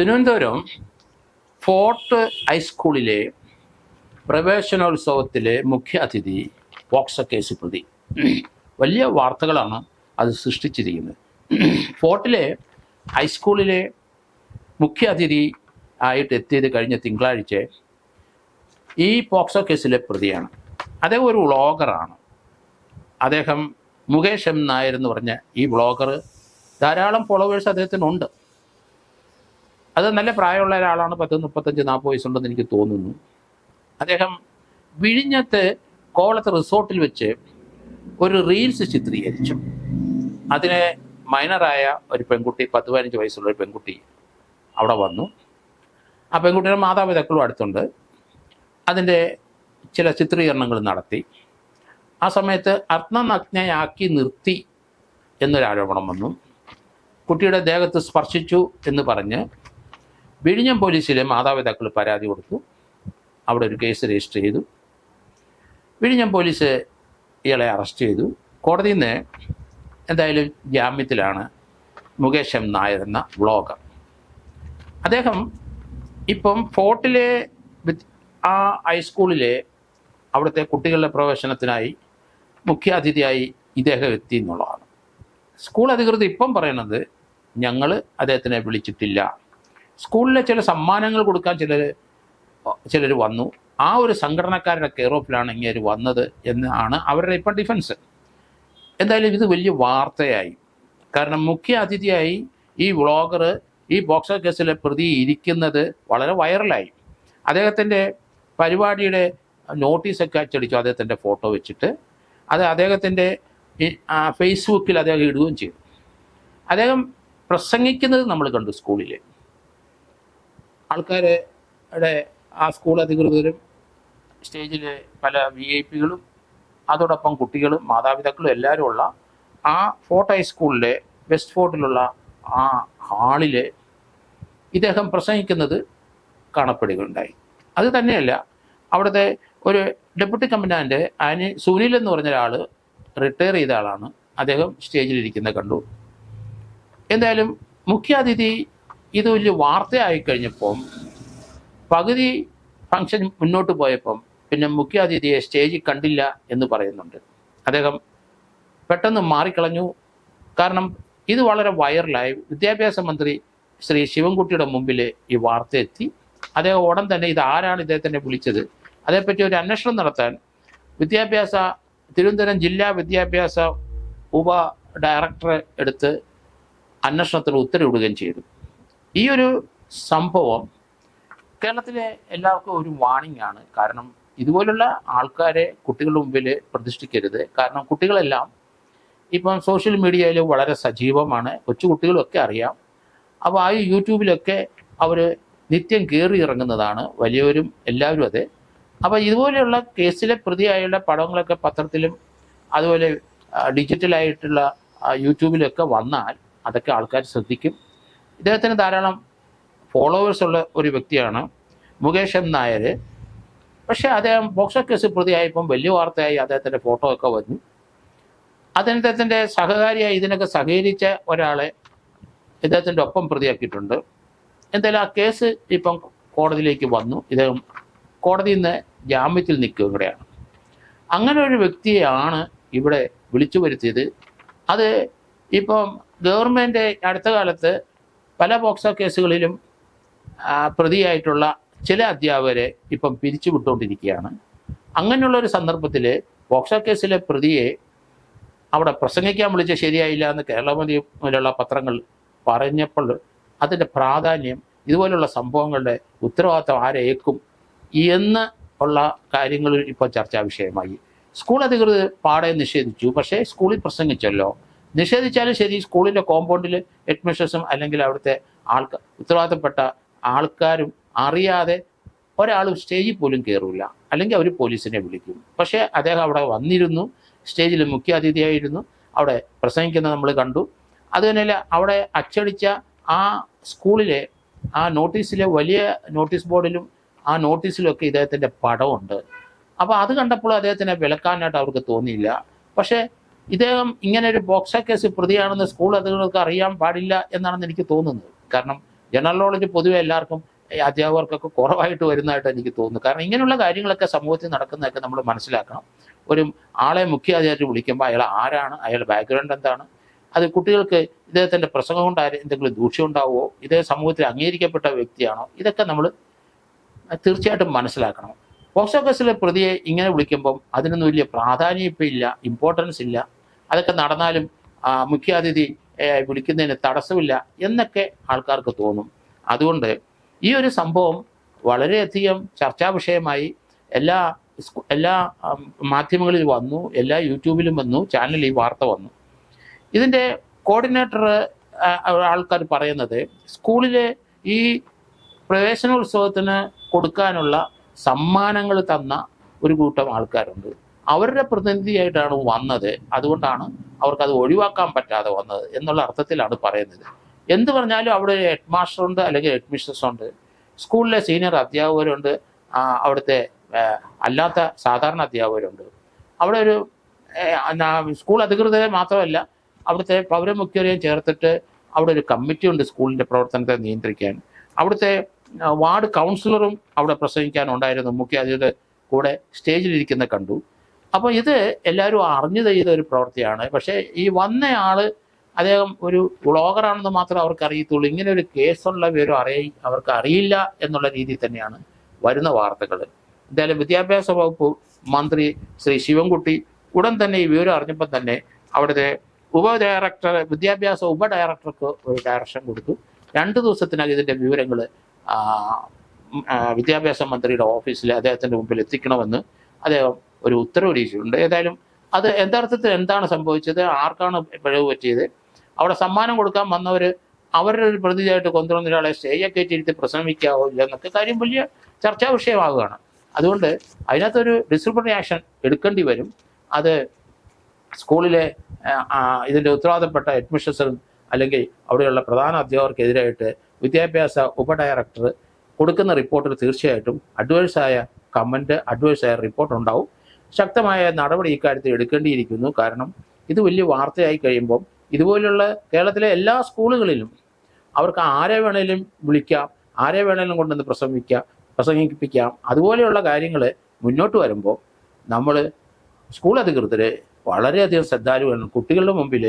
Thiruvananthapuram fort ഹൈസ്കൂളിലെ പ്രവേശനോത്സവത്തിലെ മുഖ്യ അതിഥി പോക്സോ കേസ് പ്രതി. വലിയ വാർത്തകളാണ് അത് സൃഷ്ടിച്ചിരിക്കുന്നത്. ഫോർട്ടിലെ ഹൈസ്കൂളിലെ മുഖ്യ അതിഥി ആയിട്ട് എത്തിയത് കഴിഞ്ഞ തിങ്കളാഴ്ച ഈ പോക്സോ കേസിലെ പ്രതിയാണ്. അദ്ദേഹം ഒരു വ്ളോഗറാണ്. അദ്ദേഹം മുകേഷ് എം നായർ എന്ന് പറഞ്ഞ ഈ വ്ളോഗർ ധാരാളം ഫോളോവേഴ്സ് അദ്ദേഹത്തിനുണ്ട്. അത് നല്ല പ്രായമുള്ള ഒരാളാണ് പത്ത് മുപ്പത്തഞ്ച് നാൽപ്പത് വയസ്സുണ്ടെന്ന് എനിക്ക് തോന്നുന്നു. അദ്ദേഹം വിഴിഞ്ഞത്ത് കോളത്ത് റിസോർട്ടിൽ വെച്ച് ഒരു റീൽസ് ചിത്രീകരിച്ചു. അതിന് മൈനറായ ഒരു പെൺകുട്ടി പത്ത് പതിനഞ്ച് വയസ്സുള്ള ഒരു പെൺകുട്ടി അവിടെ വന്നു. ആ പെൺകുട്ടിയുടെ മാതാപിതാക്കളും അടുത്തുണ്ട്. അതിന്റെ ചില ചിത്രീകരണങ്ങൾ നടത്തി. ആ സമയത്ത് അർദ്ധനഗ്നയാക്കി നിർത്തി എന്നൊരാരോപണം വന്നു. കുട്ടിയുടെ ദേഹത്ത് സ്പർശിച്ചു എന്ന് പറഞ്ഞ് വിഴിഞ്ഞം പോലീസിലെ മാതാപിതാക്കൾ പരാതി കൊടുത്തു. അവിടെ ഒരു കേസ് രജിസ്റ്റർ ചെയ്തു. വിഴിഞ്ഞം പോലീസ് ഇയാളെ അറസ്റ്റ് ചെയ്തു. കോടതിയിൽ നിന്ന് എന്തായാലും ജാമ്യത്തിലാണ് മുകേഷ് എം നായർ എന്ന വ്ളോഗർ അദ്ദേഹം ഇപ്പം ഫോർട്ടിലെ ആ ഹൈസ്കൂളിലെ അവിടുത്തെ കുട്ടികളുടെ പ്രവേശനത്തിനായി മുഖ്യാതിഥിയായി ഇദ്ദേഹം എത്തി എന്നുള്ളതാണ്. സ്കൂൾ അധികൃതർ ഇപ്പം പറയുന്നത് ഞങ്ങൾ അദ്ദേഹത്തിനെ വിളിച്ചിട്ടില്ല. സ്കൂളിലെ ചില സമ്മാനങ്ങൾ കൊടുക്കാൻ ചിലർ ചിലർ വന്നു. ആ ഒരു സംഘടനക്കാരുടെ കെയർ ഓഫിലാണ് ഇങ്ങനെ വന്നത് എന്നാണ് അവരുടെ ഇപ്പം ഡിഫൻസ് എന്തായാലും ഇത് വലിയ വാർത്തയായി. കാരണം മുഖ്യ അതിഥിയായി ഈ വ്ളോഗർ ഈ ബോക്സർ കേസിലെ പ്രതി ഇരിക്കുന്നത് വളരെ വൈറലായി അദ്ദേഹത്തിന്റെ പരിപാടിയുടെ നോട്ടീസൊക്കെ അച്ചടിച്ചു അദ്ദേഹത്തിന്റെ ഫോട്ടോ വെച്ചിട്ട്. അത് അദ്ദേഹത്തിന്റെ ഫേസ്ബുക്കിൽ അദ്ദേഹം ഇടുകയും ചെയ്തു. അദ്ദേഹം പ്രസംഗിക്കുന്നത് നമ്മൾ കണ്ടു സ്കൂളിൽ ആൾക്കാരുടെ ആ സ്കൂൾ അധികൃതരും സ്റ്റേജിലെ പല വി ഐ പികളും അതോടൊപ്പം കുട്ടികളും മാതാപിതാക്കളും എല്ലാവരും ഉള്ള ആ ഫോർട്ട് ഹൈസ്കൂളിലെ വെസ്റ്റ് ഫോർട്ടിലുള്ള ആ ഹാളിൽ ഇദ്ദേഹം പ്രസംഗിക്കുന്നത് കാണപ്പെടുകയുണ്ടായി. അത് തന്നെയല്ല അവിടുത്തെ ഒരു ഡെപ്യൂട്ടി കമ്മൻഡാന്റ് ആനി സുനിൽ എന്ന് പറഞ്ഞ ഒരാൾ റിട്ടയർ ചെയ്ത ആളാണ്. അദ്ദേഹം സ്റ്റേജിലിരിക്കുന്നത് കണ്ടു. എന്തായാലും മുഖ്യാതിഥി ഇത് വലിയ വാർത്തയായി കഴിഞ്ഞപ്പം പകുതി ഫംഗ്ഷൻ മുന്നോട്ട് പോയപ്പം പിന്നെ മുഖ്യാതിഥിയെ സ്റ്റേജിൽ കണ്ടില്ല എന്ന് പറയുന്നുണ്ട്. അദ്ദേഹം പെട്ടെന്ന് മാറിക്കളഞ്ഞു. കാരണം ഇത് വളരെ വൈറലായി. വിദ്യാഭ്യാസ മന്ത്രി ശ്രീ ശിവൻകുട്ടിയുടെ മുമ്പിൽ ഈ വാർത്ത എത്തി അദ്ദേഹം ഉടൻ തന്നെ ഇത് ആരാണ് ഇദ്ദേഹത്തിനെ വിളിച്ചത്? അതേപ്പറ്റി ഒരു അന്വേഷണം നടത്താൻ വിദ്യാഭ്യാസ തിരുവനന്തപുരം ജില്ലാ വിദ്യാഭ്യാസ ഉപ ഡയറക്ടറെ എടുത്ത് അന്വേഷണത്തിന് ഉത്തരവിടുകയും ചെയ്തു. ഈ ഒരു സംഭവം കേരളത്തിലെ എല്ലാവർക്കും ഒരു വാണിംഗ് ആണ്. കാരണം ഇതുപോലുള്ള ആൾക്കാരെ കുട്ടികളുടെ മുമ്പിൽ പ്രതിഷ്ഠിക്കരുത്. കാരണം കുട്ടികളെല്ലാം ഇപ്പം സോഷ്യൽ മീഡിയയിൽ വളരെ സജീവമാണ്. കൊച്ചു കുട്ടികളൊക്കെ അറിയാം. അപ്പോൾ ആ യൂട്യൂബിലൊക്കെ അവർ നിത്യം കയറി ഇറങ്ങുന്നതാണ്. വലിയവരും എല്ലാവരും അതെ. അപ്പോൾ ഇതുപോലെയുള്ള കേസിലെ പ്രതിയായുള്ള പടങ്ങളൊക്കെ പത്രത്തിലും അതുപോലെ ഡിജിറ്റലായിട്ടുള്ള യൂട്യൂബിലൊക്കെ വന്നാൽ അതൊക്കെ ആൾക്കാർ ശ്രദ്ധിക്കും. ഇദ്ദേഹത്തിന് ധാരാളം ഫോളോവേഴ്സ് ഉള്ള ഒരു വ്യക്തിയാണ് മുകേഷ് എം നായർ. പക്ഷേ അദ്ദേഹം ബോക്സോ കേസ് പ്രതിയായപ്പം വലിയ വാർത്തയായി അദ്ദേഹത്തിന്റെ ഫോട്ടോ ഒക്കെ വന്നു. അദ്ദേഹത്തിന്റെ സഹകാരിയായി ഇതിനൊക്കെ സഹകരിച്ച ഒരാളെ ഇദ്ദേഹത്തിന്റെ ഒപ്പം പ്രതിയാക്കിയിട്ടുണ്ട്. എന്തായാലും ആ കേസ് ഇപ്പം കോടതിയിലേക്ക് വന്നു. ഇദ്ദേഹം കോടതിയിൽ നിന്ന് ജാമ്യത്തിൽ നിൽക്കുകയാണ് അങ്ങനെ ഒരു വ്യക്തിയാണ് ഇവിടെ വിളിച്ചു വരുത്തിയത്. അത് ഇപ്പം ഗവൺമെന്റ് അടുത്ത കാലത്ത് പല പോക്സോ കേസുകളിലും പ്രതിയായിട്ടുള്ള ചില അധ്യാപകരെ ഇപ്പം പിരിച്ചു വിട്ടുകൊണ്ടിരിക്കുകയാണ്. അങ്ങനെയുള്ള ഒരു സന്ദർഭത്തിൽ പോക്സോ കേസിലെ പ്രതിയെ അവിടെ പ്രസംഗിക്കാൻ വിളിച്ച ശരിയായില്ല എന്ന് കേരളമതി മുതലുള്ള പത്രങ്ങൾ പറഞ്ഞപ്പോൾ അതിന്റെ പ്രാധാന്യം ഇതുപോലുള്ള സംഭവങ്ങളുടെ ഉത്തരവാദിത്തം ആരേക്കും എന്ന് ഉള്ള കാര്യങ്ങളിൽ ഇപ്പോൾ ചർച്ചാ വിഷയമായി. സ്കൂൾ അധികൃതർ പാടെ നിഷേധിച്ചു. പക്ഷേ സ്കൂളിൽ പ്രസംഗിച്ചല്ലോ. നിഷേധിച്ചാലും ശരി സ്കൂളിന്റെ കോമ്പൗണ്ടിൽ ഹെഡ്മിസ്ട്രസും അല്ലെങ്കിൽ അവിടുത്തെ ആൾക്കാർ ഉത്തരവാദിത്തപ്പെട്ട ആൾക്കാരും അറിയാതെ ഒരാളും സ്റ്റേജിൽ പോലും കയറില്ല അല്ലെങ്കിൽ അവർ പോലീസിനെ വിളിക്കും. പക്ഷേ അദ്ദേഹം അവിടെ വന്നിരുന്നു. സ്റ്റേജിൽ മുഖ്യാതിഥിയായിരുന്നു. അവിടെ പ്രസംഗിക്കുന്നത് നമ്മൾ കണ്ടു. അതുതന്നെയല്ല അവിടെ അച്ചടിച്ച ആ സ്കൂളിലെ ആ നോട്ടീസിലെ വലിയ നോട്ടീസ് ബോർഡിലും ആ നോട്ടീസിലൊക്കെ ഇദ്ദേഹത്തിന്റെ പടമുണ്ട് അപ്പോൾ അത് കണ്ടപ്പോൾ അദ്ദേഹത്തിനെ വിലക്കാനായിട്ട് അവർക്ക് തോന്നിയില്ല. പക്ഷേ ഇദ്ദേഹം ഇങ്ങനെ ഒരു ബോക്സ കേസ് പ്രതിയാണെന്ന് സ്കൂൾ അധികൃതർക്ക് അറിയാൻ പാടില്ല എന്നാണെന്ന് എനിക്ക് തോന്നുന്നത്. കാരണം ജനറൽ നോളജ് പൊതുവെ എല്ലാവർക്കും അധ്യാപകർക്കൊക്കെ കുറവായിട്ട് വരുന്നതായിട്ട് എനിക്ക് തോന്നുന്നു കാരണം ഇങ്ങനെയുള്ള കാര്യങ്ങളൊക്കെ സമൂഹത്തിൽ നടക്കുന്നതൊക്കെ നമ്മൾ മനസ്സിലാക്കണം. ഒരു ആളെ മുഖ്യാധികാരി വിളിക്കുമ്പോൾ അയാൾ ആരാണ്? അയാൾ ബാക്ക്ഗ്രൗണ്ട് എന്താണ്? അത് കുട്ടികൾക്ക് ഇദ്ദേഹത്തിന്റെ പ്രസംഗം കൊണ്ട് എന്തെങ്കിലും ദൂഷ്യം ഉണ്ടാവുമോ? ഇതേ സമൂഹത്തിൽ അംഗീകരിക്കപ്പെട്ട വ്യക്തിയാണോ? ഇതൊക്കെ നമ്മൾ തീർച്ചയായിട്ടും മനസ്സിലാക്കണം. പോക്സോ കേസിലെ പ്രതിയെ ഇങ്ങനെ വിളിക്കുമ്പം അതിനൊന്നും വലിയ പ്രാധാന്യം ഇപ്പം ഇല്ല ഇമ്പോർട്ടൻസ് ഇല്ല. അതൊക്കെ നടന്നാലും മുഖ്യാതിഥി വിളിക്കുന്നതിന് തടസ്സമില്ല എന്നൊക്കെ ആൾക്കാർക്ക് തോന്നും. അതുകൊണ്ട് ഈ ഒരു സംഭവം വളരെയധികം ചർച്ചാ വിഷയമായി. എല്ലാ എല്ലാ മാധ്യമങ്ങളിൽ വന്നു എല്ലാ യൂട്യൂബിലും വന്നു ചാനലിൽ വാർത്ത വന്നു. ഇതിന്റെ കോർഡിനേറ്റർ ആൾക്കാർ പറയുന്നത് സ്കൂളിലെ ഈ പ്രവേശനോത്സവത്തിന് കൊടുക്കാനുള്ള സമ്മാനങ്ങൾ തന്ന ഒരു കൂട്ടം ആൾക്കാരുണ്ട്. അവരുടെ പ്രതിനിധിയായിട്ടാണ് വന്നത്. അതുകൊണ്ടാണ് അവർക്കത് ഒഴിവാക്കാൻ പറ്റാതെ വന്നത് എന്നുള്ള അർത്ഥത്തിലാണ് പറയുന്നത്. എന്ത് പറഞ്ഞാലും അവിടെ ഹെഡ് മാസ്റ്റർ ഉണ്ട് അല്ലെങ്കിൽ ഹെഡ് മിസ്ട്രസ് ഉണ്ട് സ്കൂളിലെ സീനിയർ അധ്യാപകരുണ്ട്. അവിടുത്തെ അല്ലാത്ത സാധാരണ അധ്യാപകരുണ്ട്. അവിടെ ഒരു സ്കൂൾ അധികൃതരെ മാത്രമല്ല അവിടുത്തെ പൗരമുഖ്യരെയും ചേർത്തിട്ട് അവിടെ ഒരു കമ്മിറ്റി ഉണ്ട് സ്കൂളിന്റെ പ്രവർത്തനത്തെ നിയന്ത്രിക്കാൻ. അവിടുത്തെ വാർഡ് കൗൺസിലറും അവിടെ പ്രസംഗിക്കാനുണ്ടായിരുന്നു. മുഖ്യാതിഥിയുടെ കൂടെ സ്റ്റേജിലിരിക്കുന്ന കണ്ടു. അപ്പോൾ ഇത് എല്ലാവരും അറിഞ്ഞു ചെയ്ത ഒരു പ്രവൃത്തിയാണ്. പക്ഷേ ഈ വന്നയാൾ അദ്ദേഹം ഒരു വ്ളോഗറാണെന്ന് മാത്രമേ അവർക്ക് അറിയത്തുള്ളൂ ഇങ്ങനെ ഒരു കേസുള്ള വിവരം അറിയ അവർക്ക് അറിയില്ല എന്നുള്ള രീതിയിൽ തന്നെയാണ് വരുന്ന വാർത്തകൾ എന്തായാലും വിദ്യാഭ്യാസ വകുപ്പ് മന്ത്രി ശ്രീ ശിവൻകുട്ടി ഉടൻ തന്നെ ഈ വിവരം അറിഞ്ഞപ്പോൾ തന്നെ അവിടുത്തെ ഉപ ഡയറക്ടർ വിദ്യാഭ്യാസ ഉപ ഡയറക്ടർക്ക് ഒരു ഡയറക്ഷൻ കൊടുത്തു. രണ്ട് ദിവസത്തിനകം ഇതിന്റെ വിവരങ്ങൾ വിദ്യാഭ്യാസ മന്ത്രിയുടെ ഓഫീസിൽ അദ്ദേഹത്തിന്റെ മുമ്പിൽ എത്തിക്കണമെന്ന് അദ്ദേഹം ഒരു ഉത്തരവ് ഇരിച്ചിട്ടുണ്ട് ഏതായാലും അത് യഥാർത്ഥത്തിൽ എന്താണ് സംഭവിച്ചത്? ആർക്കാണ് പിഴവ് പറ്റിയത്? അവിടെ സമ്മാനം കൊടുക്കാൻ വന്നവർ അവരുടെ ഒരു പ്രതിയായിട്ട് കൊണ്ടുവന്ന ഒരാളെ സ്റ്റേജൊക്കെ കയറ്റിയിരുത്തി പ്രസംഗിക്കാവോ ഇല്ല എന്നൊക്കെ കാര്യം വലിയ ചർച്ചാ വിഷയമാവുകയാണ് അതുകൊണ്ട് അതിനകത്തൊരു ഡിസിപ്ലിനറി ആക്ഷൻ എടുക്കേണ്ടി വരും. അത് സ്കൂളിലെ ഇതിന്റെ ഉത്തരവാദപ്പെട്ട അഡ്മിഷൻസും അല്ലെങ്കിൽ അവിടെയുള്ള പ്രധാന അധ്യാപകർക്കെതിരായിട്ട് വിദ്യാഭ്യാസ ഉപ ഡയറക്ടർ കൊടുക്കുന്ന റിപ്പോർട്ടിൽ തീർച്ചയായിട്ടും അഡ്വേഴ്സായ കമന്റ് അഡ്വേഴ്സായ റിപ്പോർട്ട് ഉണ്ടാവും. ശക്തമായ നടപടി ഇക്കാര്യത്തിൽ എടുക്കേണ്ടിയിരിക്കുന്നു. കാരണം ഇത് വലിയ വാർത്തയായി കഴിയുമ്പം ഇതുപോലുള്ള കേരളത്തിലെ എല്ലാ സ്കൂളുകളിലും അവർക്ക് ആരെ വേണേലും വിളിക്കാം ആരെ വേണേലും കൊണ്ടുവന്ന് പ്രസംഗിക്കാം പ്രസംഗിപ്പിക്കാം. അതുപോലെയുള്ള കാര്യങ്ങൾ മുന്നോട്ട് വരുമ്പോൾ നമ്മൾ സ്കൂൾ അധികൃതർ വളരെയധികം ശ്രദ്ധാലുവാണ് കുട്ടികളുടെ മുമ്പിൽ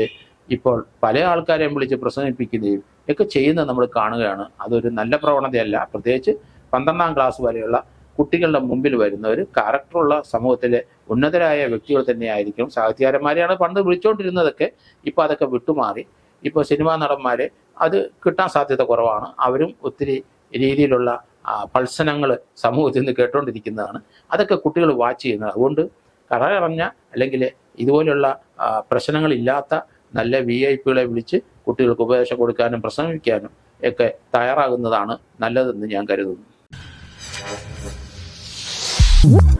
ഇപ്പോൾ പല ആൾക്കാരെയും വിളിച്ച് പ്രസംഗിപ്പിക്കുകയും ഒക്കെ ചെയ്യുന്നത് നമ്മൾ കാണുകയാണ്. അതൊരു നല്ല പ്രവണതയല്ല. പ്രത്യേകിച്ച് പന്ത്രണ്ടാം ക്ലാസ് വരെയുള്ള കുട്ടികളുടെ മുമ്പിൽ ഒരു ക്യാരക്ടറുള്ള സമൂഹത്തിലെ ഉന്നതരായ വ്യക്തികൾ തന്നെയായിരിക്കും സാഹിത്യകാരന്മാരെയാണ് പണ്ട് വിളിച്ചുകൊണ്ടിരുന്നതൊക്കെ ഇപ്പോൾ അതൊക്കെ വിട്ടുമാറി. ഇപ്പോൾ സിനിമാ നടന്മാരെ അത് കിട്ടാൻ സാധ്യത കുറവാണ്. അവരും ഒത്തിരി രീതിയിലുള്ള പൾസനങ്ങൾ സമൂഹത്തിൽ നിന്ന് കേട്ടുകൊണ്ടിരിക്കുന്നതാണ് അതൊക്കെ കുട്ടികൾ വാച്ച് ചെയ്യുന്നത് അതുകൊണ്ട് കറകറഞ്ഞ അല്ലെങ്കിൽ ഇതുപോലെയുള്ള പ്രശ്നങ്ങളില്ലാത്ത നല്ല വി ഐ പികളെ വിളിച്ച് കുട്ടികൾക്ക് ഉപദേശം കൊടുക്കാനും പ്രസംഗിക്കാനും ഒക്കെ തയ്യാറാകുന്നതാണ് നല്ലതെന്ന് ഞാൻ കരുതുന്നു. Woo!